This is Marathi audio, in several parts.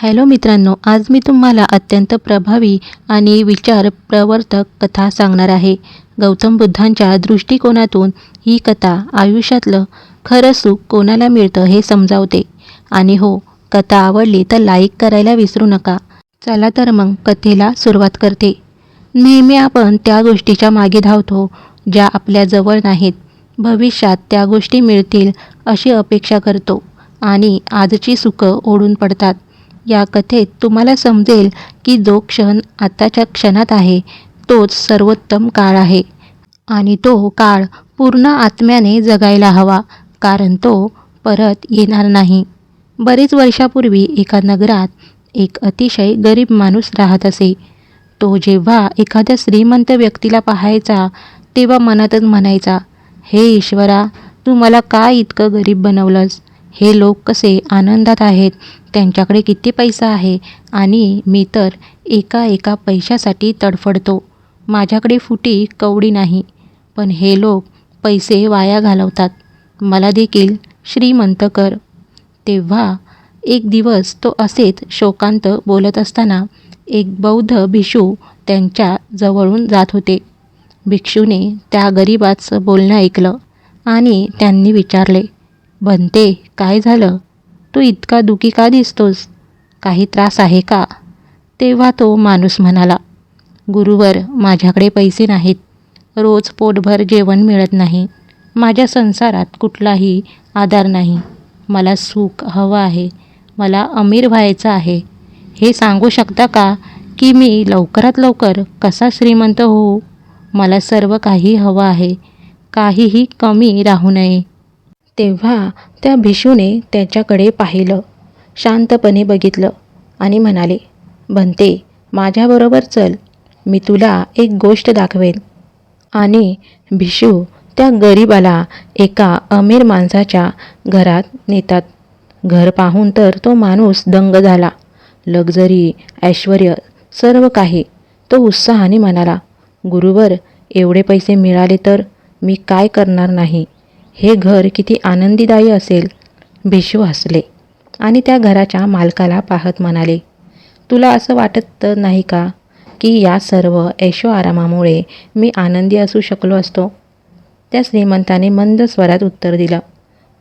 हॅलो मित्रांनो आज मी तुम्हाला अत्यंत प्रभावी आणि विचार प्रवर्तक कथा सांगणार आहे. गौतम बुद्धांच्या दृष्टिकोनातून ही कथा आयुष्यातलं खरं सुख कोणाला मिळतं हे समजावते. आणि हो कथा आवडली तर लाईक करायला विसरू नका. चला तर मग कथेला सुरुवात करते. नेहमी आपण त्या गोष्टीच्या मागे धावतो ज्या आपल्या जवळ नाहीत. भविष्यात त्या गोष्टी मिळतील अशी अपेक्षा करतो आणि आजची सुखं ओढून पडतात. या कथेत तुम्हाला समजेल की जो क्षण आत्ताच्या क्षणात आहे तोच सर्वोत्तम काळ आहे. आणि तो काळ पूर्ण आत्म्याने जगायला हवा कारण तो परत येणार नाही. बरेच वर्षापूर्वी एका नगरात एक अतिशय गरीब माणूस राहत असे. तो जेव्हा एखाद्या श्रीमंत व्यक्तीला पाहायचा तेव्हा मनातच म्हणायचा हे ईश्वरा तू मला का इतकं गरीब बनवलंस? हे लोक कसे आनंदात आहेत? त्यांच्याकडे किती पैसा आहे? आणि मी तर एका एका पैशासाठी तडफडतो. माझ्याकडे फुटी कवडी नाही. पण हे लोक पैसे वाया घालवतात. मला देखील श्रीमंत कर. तेव्हा एक दिवस तो असेच शोकांत बोलत असताना एक बौद्ध भिक्षू त्यांच्या जवळून जात होते. भिक्षूने त्या गरिबाचं बोलणं ऐकलं आणि त्यांनी विचारले बनते काय झालं? तू इतका दुखी का दिसतोस? काही त्रास आहे का? तेव्हा तो माणूस म्हणाला गुरुवर माझ्याकडे पैसे नाहीत. रोज पोटभर जेवण मिळत नाही. माझ्या संसारात कुठलाही आधार नाही. मला सुख हवं आहे. मला अमीर व्हायचं आहे. हे सांगू शकता का की मी लवकरात लवकर कसा श्रीमंत होऊ? मला सर्व काही हवं आहे. काहीही कमी राहू नये. तेव्हा त्या भिशूने त्याच्याकडे पाहिलं. शांतपणे बघितलं आणि म्हणाले बनते माझ्याबरोबर चल. मी तुला एक गोष्ट दाखवेन. आणि भिशू त्या गरीबाला एका अमीर माणसाच्या घरात नेतात. घर पाहून तर तो माणूस दंग झाला. लक्झरी ऐश्वर सर्व काही. तो उत्साहाने म्हणाला गुरुवर एवढे पैसे मिळाले तर मी काय करणार नाही? हे घर किती आनंदीदायी असेल. भिशू हसले आणि त्या घराच्या मालकाला पाहत म्हणाले तुला असं वाटत नाही का की या सर्व ऐशो आरामामुळे मी आनंदी असू शकलो असतो? त्या श्रीमंताने मंद स्वरात उत्तर दिलं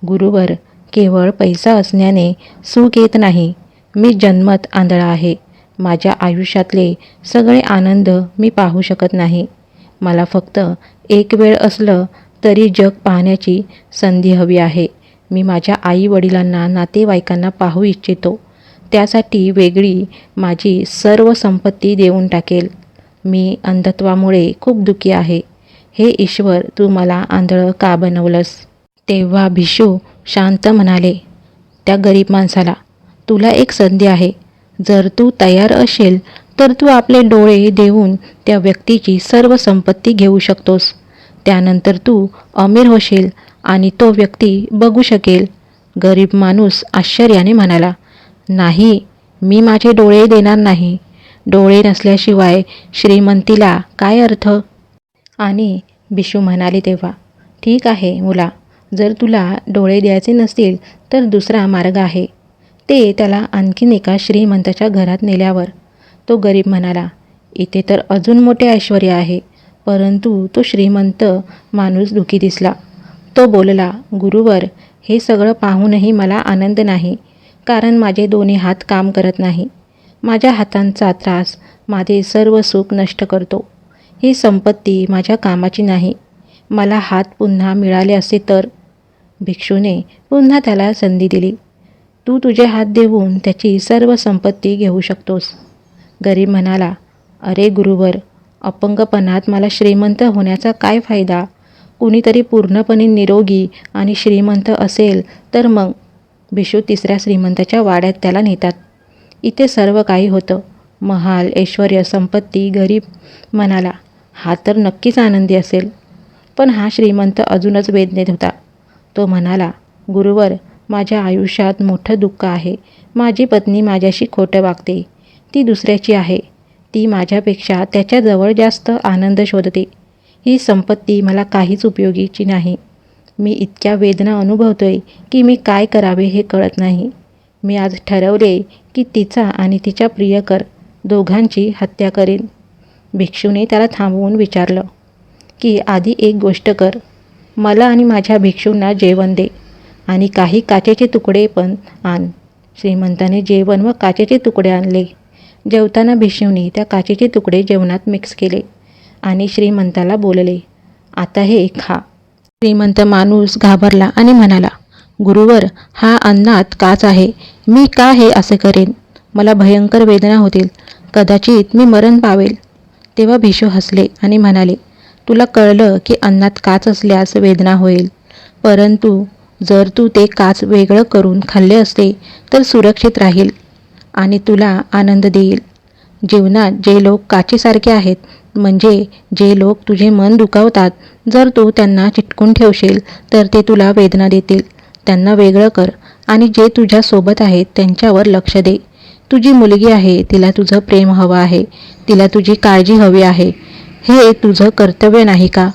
गुरुवर केवळ पैसा असण्याने सुख येत नाही. मी जन्मत आंधळा आहे. माझ्या आयुष्यातले सगळे आनंद मी पाहू शकत नाही. मला फक्त एक वेळ असलं तरी जग पाहण्याची संधी हवी आहे. मी माझ्या आई वडिलांना नातेवाईकांना पाहू इच्छितो. त्यासाठी वेगळी माझी सर्व संपत्ती देऊन टाकेल. मी अंधत्वामुळे खूप दुःखी आहे. हे ईश्वर तू मला आंधळं का बनवलंस? तेव्हा भिशू शांत म्हणाले त्या गरीब माणसाला तुला एक संधी आहे. जर तू तयार असेल तर तू आपले डोळे देऊन त्या व्यक्तीची सर्व संपत्ती घेऊ शकतोस. त्यानंतर तू अमीर होशील आणि तो व्यक्ती बघू शकेल. गरीब माणूस आश्चर्याने म्हणाला नाही मी माझे डोळे देणार नाही. डोळे नसल्याशिवाय श्रीमंतीला काय अर्थ? आणि बिशू म्हणाले तेव्हा ठीक आहे मुला जर तुला डोळे द्यायचे नसतील तर दुसरा मार्ग आहे. ते त्याला आणखीन एका श्रीमंताच्या घरात नेल्यावर तो गरीब म्हणाला इथे तर अजून मोठे ऐश्वर आहे. परंतु तो श्रीमंत माणूस दुखी दिसला. तो बोलला गुरुवर हे सगळं पाहूनही मला आनंद नाही कारण माझे दोन्ही हात काम करत नाही. माझ्या हातांचा त्रास माझे सर्व सुख नष्ट करतो. ही संपत्ती माझ्या कामाची नाही. मला हात पुन्हा मिळाले असे तर. भिक्षूने पुन्हा त्याला संधी दिली. तू तुझे हात देऊन त्याची सर्व संपत्ती घेऊ शकतोस. गरीब म्हणाला अरे गुरुवर अपंगपणात मला श्रीमंत होण्याचा काय फायदा? कुणीतरी पूर्णपणे निरोगी आणि श्रीमंत असेल तर मग? भिशू तिसऱ्या श्रीमंताच्या वाड्यात त्याला नेतात. इथे सर्व काही होतं. महाल ऐश्वर संपत्ती गरीब म्हणाला हा तर नक्कीच आनंदी असेल. पण हा श्रीमंत अजूनच वेदनेत होता. तो म्हणाला गुरुवर माझ्या आयुष्यात मोठं दुःख आहे. माझी पत्नी माझ्याशी खोटं वागते. ती दुसऱ्याची आहे. ती माझ्यापेक्षा त्याच्याजवळ जास्त आनंद शोधते. ही संपत्ती मला काहीच उपयोगीची नाही. मी इतक्या वेदना अनुभवतोय की मी काय करावे हे कळत नाही. मी आज ठरवले की की तिचा आणि तिच्या प्रियकर दोघांची हत्या करेन. भिक्षूने त्याला थांबवून विचारलं की आधी एक गोष्ट कर. मला आणि माझ्या भिक्षूंना जेवण दे आणि काही काचेचे तुकडे पण आण. श्रीमंताने जेवण व काचेचे तुकडे आणले. जेवताना भिक्षूंनी त्या काचेचे तुकडे जेवणात मिक्स केले आणि श्रीमंताला बोलले आता हे खा. श्रीमंत माणूस घाबरला आणि म्हणाला गुरुवर हा अन्नात काच आहे. मी का हे असे करेन? मला भयंकर वेदना होतील. कदाचित मी मरण पावेल. तेव्हा भिशू हसले आणि म्हणाले तुला कळलं की अन्नात काच असल्यास वेदना होईल. परंतु जर तू ते काच वेगळं करून खाल्ले असते तर सुरक्षित राहील. आणि तुला आनंद देईल. जीवनात जे लोक काचेसारखे आहेत म्हणजे जे लोक तुझे मन दुखावतात जर तू त्यांना चिटकून ठेवशील तर ते तुला वेदना देतील. त्यांना वेगळं कर आणि जे तुझ्या सोबत आहेत त्यांच्यावर लक्ष दे. तुझी मुलगी आहे तिला तुझं प्रेम हवं आहे तिला तुझी काळजी हवी आहे. हे तुझं कर्तव्य नाही का?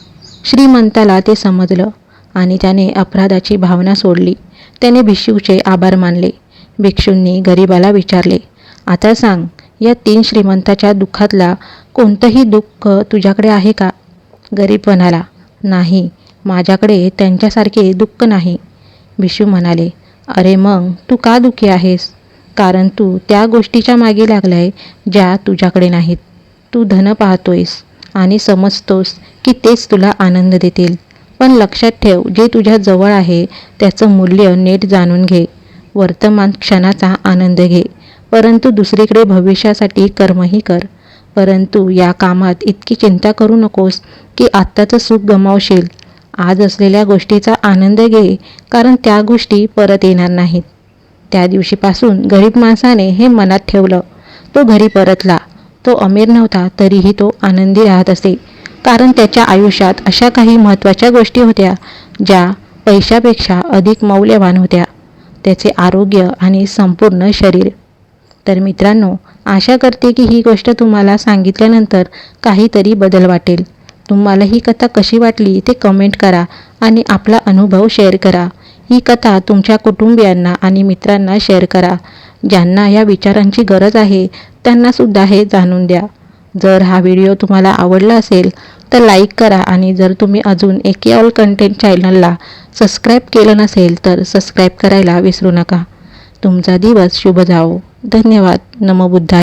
श्रीमंताला ते समजलं आणि त्याने अपराधाची भावना सोडली. त्याने भिशूचे आभार मानले. भिक्षूंनी गरिबाला विचारले आता सांग या तीन श्रीमंताच्या दुःखातला कोणतंही दुःख तुझ्याकडे आहे का? गरीब म्हणाला नाही माझ्याकडे त्यांच्यासारखे दुःख नाही. भिशू म्हणाले अरे मग तू का दुःखी आहेस? कारण तू त्या गोष्टीच्या मागे लागलाय ज्या तुझ्याकडे नाहीत. तू धन पाहतोयस आणि समजतोस की तेच तुला आनंद देतील. पण लक्षात ठेव जे तुझ्या जवळ आहे त्याचं मूल्य नीट जाणून घे. वर्तमान क्षणाचा आनंद घे. परंतु दुसरीकडे भविष्यासाठी कर्मही कर. परंतु या कामात इतकी चिंता करू नकोस की आत्ताचं सुख गमावशील. आज असलेल्या गोष्टीचा आनंद घे कारण त्या गोष्टी परत येणार नाहीत. त्या दिवशीपासून गरीब माणसाने हे मनात ठेवलं. तो घरी परतला. तो अमीर नव्हता तरीही तो आनंदी राहत असे. कारण त्याच्या आयुष्यात अशा काही महत्त्वाच्या गोष्टी होत्या ज्या पैशापेक्षा अधिक मौल्यवान होत्या. त्याचे आरोग्य आणि संपूर्ण शरीर. तर मित्रांनो आशा करते की ही गोष्ट तुम्हाला सांगितल्यानंतर काहीतरी बदल वाटेल. तुम्हाला ही कथा कशी वाटली ते कमेंट करा आणि आपला अनुभव शेअर करा. ही कथा तुमच्या कुटुंबियांना आणि मित्रांना शेअर करा. ज्यांना या विचारांची गरज आहे त्यांनासुद्धा हे जाणून द्या. जर हा व्हिडिओ तुम्हाला आवडला असेल तर लाईक करा आणि जर तुम्ही अजून एके ऑल कंटेंट चॅनलला सबस्क्राईब केलं नसेल तर सबस्क्राईब करायला विसरू नका. तुमचा दिवस शुभ जावो. धन्यवाद. नमो बुद्धाय.